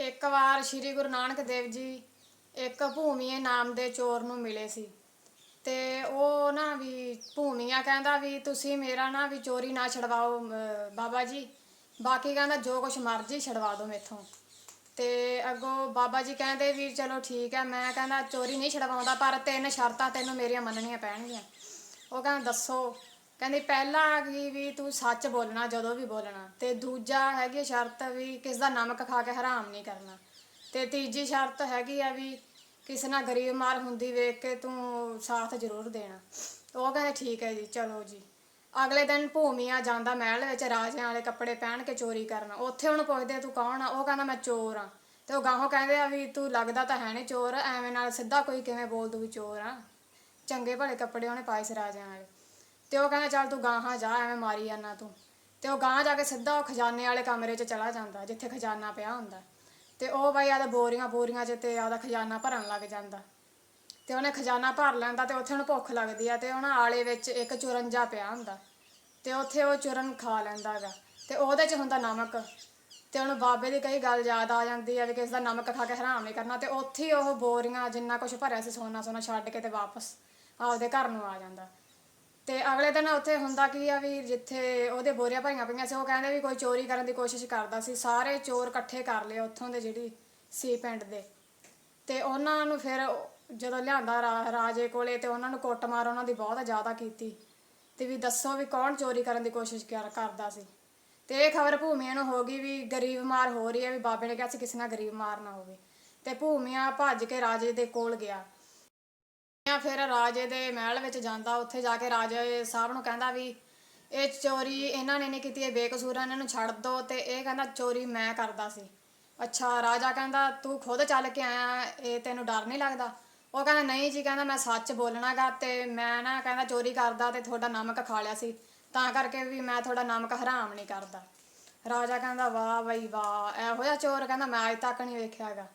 ਇੱਕ ਵਾਰ ਸ੍ਰੀ ਗੁਰੂ ਨਾਨਕ ਦੇਵ ਜੀ ਇੱਕ ਭੂਮੀਏ ਨਾਮ ਦੇ ਚੋਰ ਨੂੰ ਮਿਲੇ ਸੀ ਤੇ ਉਹ ਨਾ ਵੀ ਭੂਮੀਆ ਕਹਿੰਦਾ ਵੀ ਤੁਸੀਂ ਮੇਰਾ ਨਾ ਵੀ ਚੋਰੀ ਨਾ ਛਡਵਾਓ ਬਾਬਾ ਜੀ। ਬਾਕੀ ਕਹਿੰਦਾ ਜੋ ਕੁਛ ਮਰਜ਼ੀ ਛਡਵਾ ਦਿਓ ਮੇਥੋਂ। ਤੇ ਅੱਗੋਂ ਬਾਬਾ ਜੀ ਕਹਿੰਦੇ ਵੀ ਚਲੋ ਠੀਕ ਹੈ, ਮੈਂ ਕਹਿੰਦਾ ਚੋਰੀ ਨਹੀਂ ਛਡਵਾਉਂਦਾ, ਪਰ ਤਿੰਨ ਸ਼ਰਤਾਂ ਤੈਨੂੰ ਮੇਰੀਆਂ ਮੰਨਣੀਆਂ ਪੈਣਗੀਆਂ। ਉਹ ਕਹਿੰਦਾ ਦੱਸੋ। ਕਹਿੰਦੀ ਪਹਿਲਾ ਗਈ ਵੀ ਤੂੰ ਸੱਚ ਬੋਲਣਾ, ਜਦੋਂ ਵੀ ਬੋਲਣਾ। ਤੇ ਦੂਜਾ ਹੈਗੀ ਸ਼ਰਤ ਵੀ ਕਿਸ ਦਾ ਨਮਕ ਖਾ ਕੇ ਹਰਾਮ ਨਹੀਂ ਕਰਨਾ। ਤੇ ਤੀਜੀ ਸ਼ਰਤ ਹੈਗੀ ਆ ਵੀ ਕਿਸੇ ਨਾਲ ਗਰੀਬ ਮਾਰ ਹੁੰਦੀ ਵੇਖ ਕੇ ਤੂੰ ਸਾਥ ਜ਼ਰੂਰ ਦੇਣਾ। ਉਹ ਕਹਿੰਦੇ ਠੀਕ ਹੈ ਜੀ, ਚਲੋ ਜੀ। ਅਗਲੇ ਦਿਨ ਭੂਮੀਆ ਜਾਂਦਾ ਮਹਿਲ ਵਿੱਚ ਰਾਜਿਆਂ ਵਾਲੇ ਕੱਪੜੇ ਪਹਿਨ ਕੇ ਚੋਰੀ ਕਰਨ। ਉੱਥੇ ਉਹਨੂੰ ਪੁੱਛਦੇ, ਤੂੰ ਕੌਣ ਆ? ਉਹ ਕਹਿੰਦਾ, ਮੈਂ ਚੋਰ ਆ। ਤੇ ਉਹ ਗਾਹੋਂ ਕਹਿੰਦੇ ਆ ਵੀ, ਤੂੰ ਲੱਗਦਾ ਤਾਂ ਹੈ ਨਹੀਂ ਚੋਰ, ਐਵੇਂ ਨਾਲ ਸਿੱਧਾ ਕੋਈ ਕਿਵੇਂ ਬੋਲ ਦੂ ਵੀ ਚੋਰ ਆ? ਚੰਗੇ ਭਲੇ ਕੱਪੜੇ ਉਹਨੇ ਪਾਏ ਸੀ ਰਾਜਿਆਂ ਵਾਲੇ। ਤੇ ਉਹ ਕਹਿੰਦਾ, ਚੱਲ ਤੂੰ ਗਾਹਾਂ ਜਾ, ਐਵੇਂ ਮਾਰੀ ਜਾਂਦਾ ਤੂੰ। ਤੇ ਉਹ ਗਾਹਾਂ ਜਾ ਕੇ ਸਿੱਧਾ ਉਹ ਖਜ਼ਾਨੇ ਵਾਲੇ ਕਮਰੇ 'ਚ ਚਲਾ ਜਾਂਦਾ, ਜਿੱਥੇ ਖਜ਼ਾਨਾ ਪਿਆ ਹੁੰਦਾ। ਤੇ ਉਹ ਬਾਈ ਆਦਾ ਬੋਰੀਆਂ ਬੋਰੀਆਂ 'ਚ ਤੇ ਆਦਾ ਖਜ਼ਾਨਾ ਭਰਨ ਲੱਗ ਜਾਂਦਾ। ਤੇ ਉਹਨੇ ਖਜ਼ਾਨਾ ਭਰ ਲੈਂਦਾ ਤੇ ਉੱਥੇ ਉਹਨੂੰ ਭੁੱਖ ਲੱਗਦੀ ਆ ਤੇ ਉਹਨਾਂ ਆਲੇ ਵਿੱਚ ਇੱਕ ਚੁਰੰਜਾ ਪਿਆ ਹੁੰਦਾ। ਤੇ ਉੱਥੇ ਉਹ ਚੁਰਨ ਖਾ ਲੈਂਦਾ ਹੈਗਾ ਤੇ ਉਹਦੇ 'ਚ ਹੁੰਦਾ ਨਮਕ। ਤੇ ਉਹਨੂੰ ਬਾਬੇ ਦੀ ਕਈ ਗੱਲ ਯਾਦ ਆ ਜਾਂਦੀ ਆ ਵੀ ਕਿਸ ਦਾ ਨਮਕ ਖਾ ਕੇ ਹਰਾਮ ਨਹੀਂ ਕਰਨਾ। ਤੇ ਉੱਥੇ ਹੀ ਉਹ ਬੋਰੀਆਂ ਜਿੰਨਾ ਕੁਝ ਭਰਿਆ ਸੀ ਸੋਨਾ ਸੋਨਾ ਛੱਡ ਕੇ ਤੇ ਵਾਪਸ ਆਪਦੇ ਘਰ ਨੂੰ ਆ ਜਾਂਦਾ। ਤੇ ਅਗਲੇ ਦਿਨ ਉੱਥੇ ਹੁੰਦਾ ਕੀ ਆ ਵੀ ਜਿੱਥੇ ਉਹਦੇ ਬੋਰੀਆਂ ਭਰੀਆਂ ਪਈਆਂ ਸੀ, ਉਹ ਕਹਿੰਦੇ ਵੀ ਕੋਈ ਚੋਰੀ ਕਰਨ ਦੀ ਕੋਸ਼ਿਸ਼ ਕਰਦਾ ਸੀ, ਸਾਰੇ ਚੋਰ ਇਕੱਠੇ ਕਰ ਲਏ ਉੱਥੋਂ ਦੇ ਜਿਹੜੀ ਸੀ ਪਿੰਡ ਦੇ। ਤੇ ਉਹਨਾਂ ਨੂੰ ਫਿਰ ਜਦੋਂ ਲਿਆਂਦਾ ਰਾ- ਰਾਜੇ ਕੋਲੇ ਤੇ ਉਹਨਾਂ ਨੂੰ ਕੁੱਟਮਾਰ ਉਹਨਾਂ ਦੀ ਬਹੁਤ ਜ਼ਿਆਦਾ ਕੀਤੀ ਤੇ ਵੀ ਦੱਸੋ ਵੀ ਕੌਣ ਚੋਰੀ ਕਰਨ ਦੀ ਕੋਸ਼ਿਸ਼ ਕਰ- ਕਰਦਾ ਸੀ। ਤੇ ਇਹ ਖਬਰ ਭੂਮੀਆਂ ਨੂੰ ਹੋ ਗਈ ਵੀ ਗਰੀਬ ਮਾਰ ਹੋ ਰਹੀ ਹੈ ਵੀ ਬਾਬੇ ਨੇ ਕਿਹਾ ਸੀ ਕਿਸੇ ਨਾਲ ਗਰੀਬ ਮਾਰ ਨਾ ਹੋਵੇ। ਤੇ ਭੂਮੀਆਂ ਭੱਜ ਕੇ ਰਾਜੇ ਦੇ ਕੋਲ ਗਿਆ। ਫਿਰ ਰਾਜੇ ਦੇ ਮਹਿਲ ਵਿੱਚ ਜਾਂਦਾ, ਉੱਥੇ ਜਾ ਕੇ ਰਾਜੇ ਸਾਹਿਬ ਨੂੰ ਕਹਿੰਦਾ ਵੀ ਇਹ ਚੋਰੀ ਇਹਨਾਂ ਨੇ ਨਹੀਂ ਕੀਤੀ, ਇਹ ਬੇਕਸੂਰ ਆ, ਇਹਨਾਂ ਨੂੰ ਛੱਡ ਦੋ। ਤੇ ਇਹ ਕਹਿੰਦਾ, ਚੋਰੀ ਮੈਂ ਕਰਦਾ ਸੀ। ਅੱਛਾ, ਰਾਜਾ ਕਹਿੰਦਾ, ਤੂੰ ਖੁਦ ਚੱਲ ਕੇ ਆਇਆ, ਇਹ ਤੈਨੂੰ ਡਰ ਨਹੀਂ ਲੱਗਦਾ? ਉਹ ਕਹਿੰਦਾ, ਨਹੀਂ ਜੀ, ਕਹਿੰਦਾ, ਮੈਂ ਸੱਚ ਬੋਲਣਾਗਾ ਤੇ ਮੈਂ ਨਾ ਕਹਿੰਦਾ, ਚੋਰੀ ਕਰਦਾ ਤੇ ਤੁਹਾਡਾ ਨਮਕ ਖਾ ਲਿਆ ਸੀ। ਤਾਂ ਕਰਕੇ ਵੀ ਮੈਂ ਤੁਹਾਡਾ ਨਮਕ ਹਰਾਮ ਨਹੀਂ ਕਰਦਾ। ਰਾਜਾ ਕਹਿੰਦਾ, ਵਾਹ ਬਈ ਵਾਹ, ਇਹੋ ਜਿਹਾ ਚੋਰ, ਕਹਿੰਦਾ, ਮੈਂ ਅੱਜ ਤੱਕ ਨਹੀਂ ਵੇਖਿਆਗਾ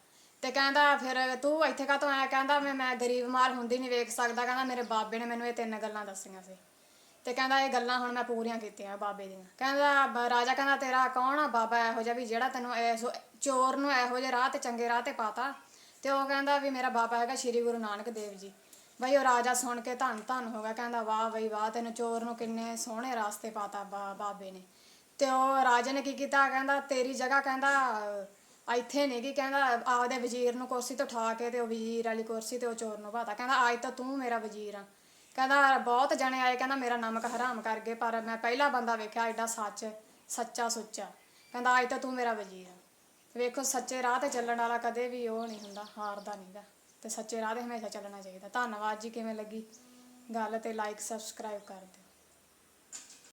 ਤੇ ਕਹਿੰਦਾ ਫਿਰ ਤੂੰ ਇੱਥੇ ਕਾਹਤੋਂ ਆਇਆ? ਕਹਿੰਦਾ ਮੈਂ ਮੈਂ ਗਰੀਬ ਮਾਰ ਹੁੰਦੀ ਨਹੀਂ ਵੇਖ ਸਕਦਾ। ਕਹਿੰਦਾ ਮੇਰੇ ਬਾਬੇ ਨੇ ਮੈਨੂੰ ਇਹ ਤਿੰਨ ਗੱਲਾਂ ਦੱਸੀਆਂ ਸੀ। ਤੇ ਕਹਿੰਦਾ ਇਹ ਗੱਲਾਂ ਹੁਣ ਮੈਂ ਪੂਰੀਆਂ ਕੀਤੀਆਂ ਬਾਬੇ ਦੀਆਂ। ਕਹਿੰਦਾ ਰਾਜਾ ਕਹਿੰਦਾ, ਤੇਰਾ ਕੌਣ ਆ ਬਾਬਾ ਇਹੋ ਜਿਹਾ ਵੀ ਜਿਹੜਾ ਤੈਨੂੰ ਇਸ ਚੋਰ ਨੂੰ ਇਹੋ ਜਿਹੇ ਰਾਹ ਤੇ ਚੰਗੇ ਰਾਹ ਤੇ ਪਾਤਾ? ਤੇ ਉਹ ਕਹਿੰਦਾ ਵੀ ਮੇਰਾ ਬਾਬਾ ਹੈਗਾ ਸ੍ਰੀ ਗੁਰੂ ਨਾਨਕ ਦੇਵ ਜੀ। ਬਈ ਉਹ ਰਾਜਾ ਸੁਣ ਕੇ ਧੰਨ ਧੰਨ ਹੋ ਗਿਆ। ਕਹਿੰਦਾ, ਵਾਹ ਬਈ, ਵਾਹ, ਤੈਨੂੰ ਚੋਰ ਨੂੰ ਕਿੰਨੇ ਸੋਹਣੇ ਰਾਸਤੇ ਪਾਤਾ ਬਾ- ਬਾਬੇ ਨੇ। ਤੇ ਉਹ ਰਾਜੇ ਨੇ ਕੀ ਕੀਤਾ? ਕਹਿੰਦਾ, ਤੇਰੀ ਜਗ੍ਹਾ ਕਹਿੰਦਾ ਇੱਥੇ ਨਹੀਂ ਕਿ ਕਹਿੰਦਾ ਆਪਦੇ ਵਜ਼ੀਰ ਨੂੰ ਕੁਰਸੀ ਤੋਂ ਉਠਾ ਕੇ ਤੇ ਉਹ ਵਜ਼ੀਰ ਵਾਲੀ ਕੁਰਸੀ ਤੇ ਉਹ ਚੋਰ ਨੂੰ ਬਾਤਾ ਕਹਿੰਦਾ, ਅੱਜ ਤਾਂ ਤੂੰ ਮੇਰਾ ਵਜ਼ੀਰ ਆ। ਕਹਿੰਦਾ, ਬਹੁਤ ਜਣੇ ਆਏ, ਕਹਿੰਦਾ, ਮੇਰਾ ਨਮਕ ਹਰਾਮ ਕਰ ਗਏ ਪਰ ਮੈਂ ਪਹਿਲਾ ਬੰਦਾ ਵੇਖਿਆ ਐਡਾ ਸੱਚ, ਸੱਚਾ ਸੁੱਚਾ। ਕਹਿੰਦਾ, ਅੱਜ ਤਾਂ ਤੂੰ ਮੇਰਾ ਵਜ਼ੀਰ ਆ। ਵੇਖੋ, ਸੱਚੇ ਰਾਹ ਤੇ ਚੱਲਣ ਵਾਲਾ ਕਦੇ ਵੀ ਉਹ ਨਹੀਂ ਹੁੰਦਾ, ਹਾਰਦਾ ਨਹੀਂਗਾ ਤੇ ਸੱਚੇ ਰਾਹ ਤੇ ਹਮੇਸ਼ਾ ਚੱਲਣਾ ਚਾਹੀਦਾ। ਧੰਨਵਾਦ ਜੀ, ਕਿਵੇਂ ਲੱਗੀ ਗੱਲ ਤੇ ਲਾਈਕ ਸਬਸਕ੍ਰਾਈਬ ਕਰ ਦਿਓ।